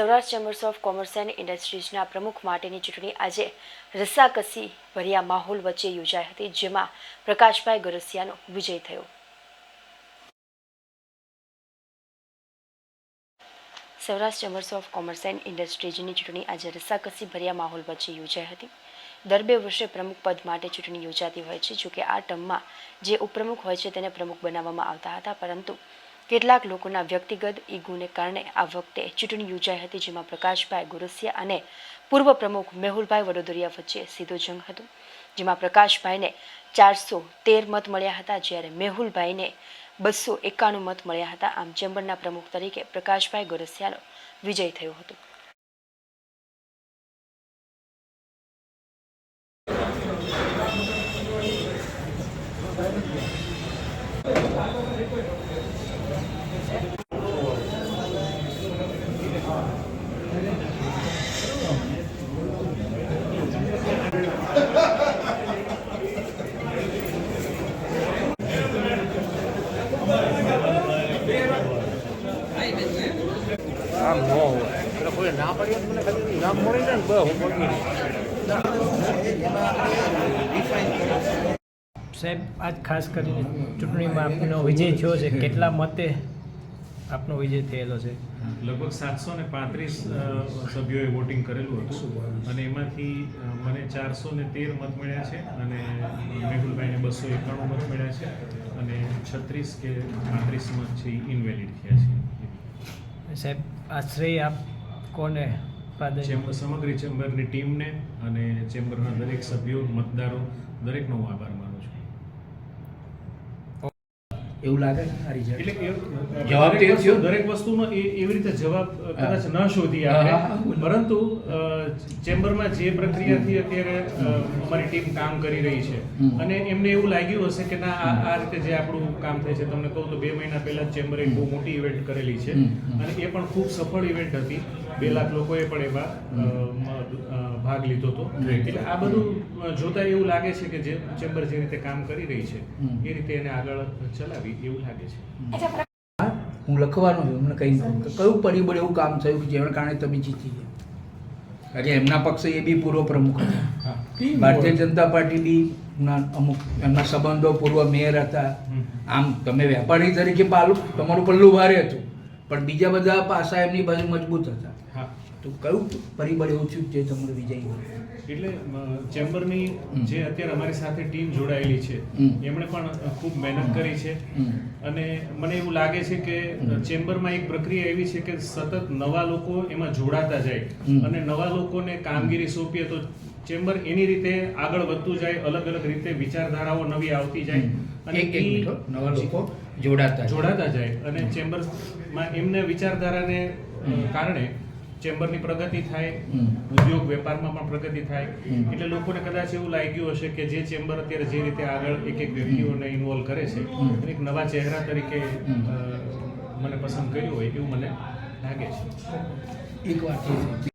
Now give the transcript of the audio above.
Saurashtra chambers of commerce and ઇન્ડસ્ટ્રીઝના પ્રમુખ માટેની ચૂંટણી આજે રસ્સાકસી ભર્યા માહોલ વચ્ચે યોજાઈ હતી, જેમાં પ્રકાશભાઈ ગરસિયાનો વિજય થયો. Saurashtra chambers of commerce and ઇન્ડસ્ટ્રીઝની ચૂંટણી આજે રસાકસી ભર્યા માહોલ વચ્ચે યોજાઈ હતી. દર બે વર્ષે પ્રમુખ પદ માટે ચૂંટણી યોજાતી હોય છે, જોકે આ ટર્મમાં જે ઉપપ્રમુખ હોય છે તેને પ્રમુખ બનાવવામાં આવતા હતા, પરંતુ કેટલાક લોકોના વ્યક્તિગત ઈગુને કારણે આ વખતે ચૂંટણી યોજાઈ હતી, જેમાં પ્રકાશભાઈ ગુરસિયા અને પૂર્વ પ્રમુખ મેહુલભાઈ વડોદરિયા વચ્ચે સીધો જંગ હતો, જેમાં પ્રકાશભાઈને ચારસો તેર મત મળ્યા હતા, જ્યારે મેહુલભાઈને બસો એકાણું મત મળ્યા હતા. આમ ચેમ્બરના પ્રમુખ તરીકે પ્રકાશભાઈ ગોરસિયાનો વિજય થયો હતો. સાહેબ, આજ ખાસ કરીને ચૂંટણીમાં આપનો વિજય થયો છે. કેટલા મતે આપનો વિજય થયેલો છે? લગભગ સાતસો ને પાંત્રીસ સભ્યોએ વોટિંગ કરેલું હતું. અને એમાંથી મને ચારસો ને તેર મત મળ્યા છે અને મેહુલભાઈને બસો એકાણું મત મળ્યા છે અને છત્રીસ કે પાંત્રીસ મત છે ઇનવેલિડ થયા છે. સાહેબ, આશ્રય આપ કોને ચેમ્બર સમગ્ર ચેમ્બરની ટીમને અને ચેમ્બરના દરેક સભ્યો, મતદારો, દરેકનો હું આભાર માનું એવું લાગે છે આ રિઝલ્ટ એટલે જવાબ તે થયો? દરેક વસ્તુનો એવી રીતે જવાબ કદાચ ન શોધી આપણે પરંતુ ચેમ્બરમાં જે પ્રક્રિયાથી અત્યારે અમારી ટીમ કામ કરી રહી છે. અને એમને એવું લાગ્યું હશે કે ના આ રીતે જે આપણું કામ થાય છે તમને કહું તો બે મહિના પહેલા ચેમ્બરે બહુ મોટી ઇવેન્ટ કરેલી છે. અને એ પણ ખૂબ સફળ ઇવેન્ટ હતી. બે લાખ લોકોએ પણ એમાં અ, ભાગ લીધો હતો. એટલે આ બધું જોતા એવું લાગે છે કે જે ચેમ્બર જે રીતે કામ કરી રહી છે એ રીતે એને આગળ ચલાવી એવું લાગે છે. હું લખવાનો છું એમને કહી દઉં કે કયું પરિબળ એવું કામ થયું કે જેના કારણે તમે જીતી ગયા? કારણ કે એમના પક્ષે એ બી પૂર્વ પ્રમુખ હતા. ભારતીય જનતા પાર્ટી બી ના અમુક એમના સંબંધો પૂર્વ મેયર હતા. આમ તમે વેપારી તરીકે પાલું તમારું પલ્લું ભારે હતું. પણ બીજા બધા પાસા એમની બાજુ મજબૂત હતા. તો કયું પરિબળ એવું થયું જે તમારું વિજય એટલે ચેમ્બરની જે અત્યારે અમારી સાથે ટીમ જોડાયેલી છે એમણે પણ ખૂબ મહેનત કરી છે. અને મને એવું લાગે છે કે ચેમ્બરમાં એક પ્રક્રિયા એવી છે કે સતત નવા લોકો એમાં જોડાતા જાય. અને નવા લોકોને કામગીરી સોંપીએ તો ચેમ્બર એની રીતે આગળ વધતું જાય અલગ અલગ રીતે વિચારધારાઓ નવી આવતી જાય. અને એક નવા લોકો જોડાતા જોડાતા જાય. અને ચેમ્બરમાં એમને વિચારધારાને કારણે ચેમ્બરની પ્રગતિ થાય ઉદ્યોગ વેપારમાં પણ પ્રગતિ થાય. એટલે લોકોને કદાચ એવું લાગ્યું હશે કે જે ચેમ્બર અત્યારે જે રીતે આગળ એક એક વ્યક્તિઓને ઇન્વોલ્વ કરે છે એક નવા ચહેરા તરીકે મને પસંદ કર્યું હોય એવું મને લાગે છે. એક વાત એ છે